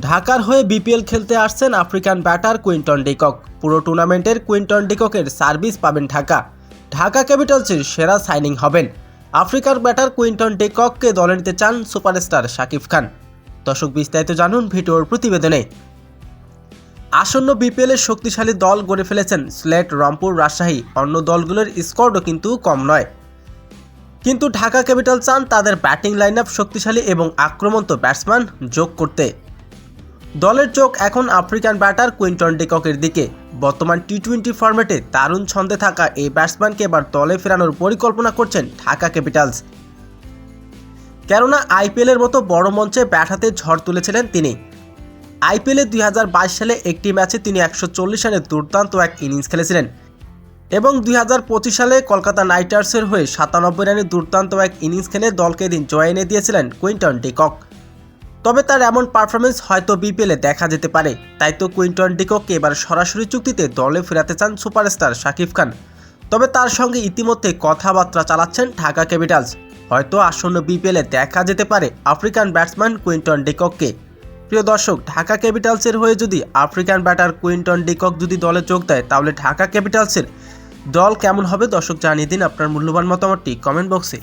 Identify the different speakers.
Speaker 1: ঢাকার হয়ে বিপিএল খেলতে আসছেন আফ্রিকান ব্যাটার কুইন্টন ডিকক। পুরো টুর্নামেন্টের কুইন্টন ডিককের সার্ভিস পাবেন ঢাকা। ঢাকা ক্যাপিটালসের সেরা সাইনিং হবেন। আফ্রিকার ব্যাটার কুইন্টন ডিকককে দলে নিতে চান সুপারস্টার শাকিব খান। দর্শক বিস্তারিত জানুন ভিডিওর প্রতিবেদনে। আসন্ন বিপিএলের শক্তিশালী দল গড়ে ফেলেছেন সিলেট, রংপুর, রাজশাহী। অন্য দলগুলোর স্কোয়াডও কিন্তু কম নয়। কিন্তু ঢাকা ক্যাপিটাল চান তাদের ব্যাটিং লাইন শক্তিশালী এবং আক্রমন্ত ব্যাটসম্যান যোগ করতে। দলের চোখ এখন আফ্রিকান ব্যাটার কুইন্টন ডিককের দিকে। বর্তমান টি টোয়েন্টি ফরম্যাটে দারুণ ছন্দে থাকা এই ব্যাটসম্যানকে এবার দলে ফেরানোর পরিকল্পনা করছেন ঢাকা ক্যাপিটালস। কেননা আইপিএলের মতো বড় মঞ্চে ব্যাট হাতে ঝড় তুলেছিলেন তিনি। আইপিএলে দুই সালে একটি ম্যাচে তিনি একশো রানের দুর্দান্ত এক ইনিংস খেলেছিলেন এবং দুই হাজার পঁচিশ সালে কলকাতা নাইট রাইডার্সের হয়ে সাতানব্বই রানের দুর্দান্ত এক ইনিংস খেলে দলকে দিন জয় এনে দিয়েছিলেন কুইন্টন ডিকক। তবে তার এমন পারফরমেন্স হয়তো বিপিএলে দেখা যেতে পারে। তাই তো কুইন্টন ডিককে এবার সরাসরি চুক্তিতে দলে ফেরাতে চান সুপারস্টার শাকিব খান। তবে তার সঙ্গে ইতিমধ্যে কথাবার্তা চালাচ্ছেন ঢাকা ক্যাপিটালস। হয়তো আসন্ন বিপিএলে দেখা যেতে পারে আফ্রিকান ব্যাটসম্যান কুইন্টন ডিকককে। প্রিয় দর্শক, ঢাকা ক্যাপিটালসের হয়ে যদি আফ্রিকান ব্যাটার কুইন্টন ডিকক যদি দলে যোগ দেয়, তাহলে ঢাকা ক্যাপিটালসের দল কেমন হবে? দর্শক, জানিয়ে দিন আপনার মূল্যবান মতামতটি কমেন্ট বক্সে।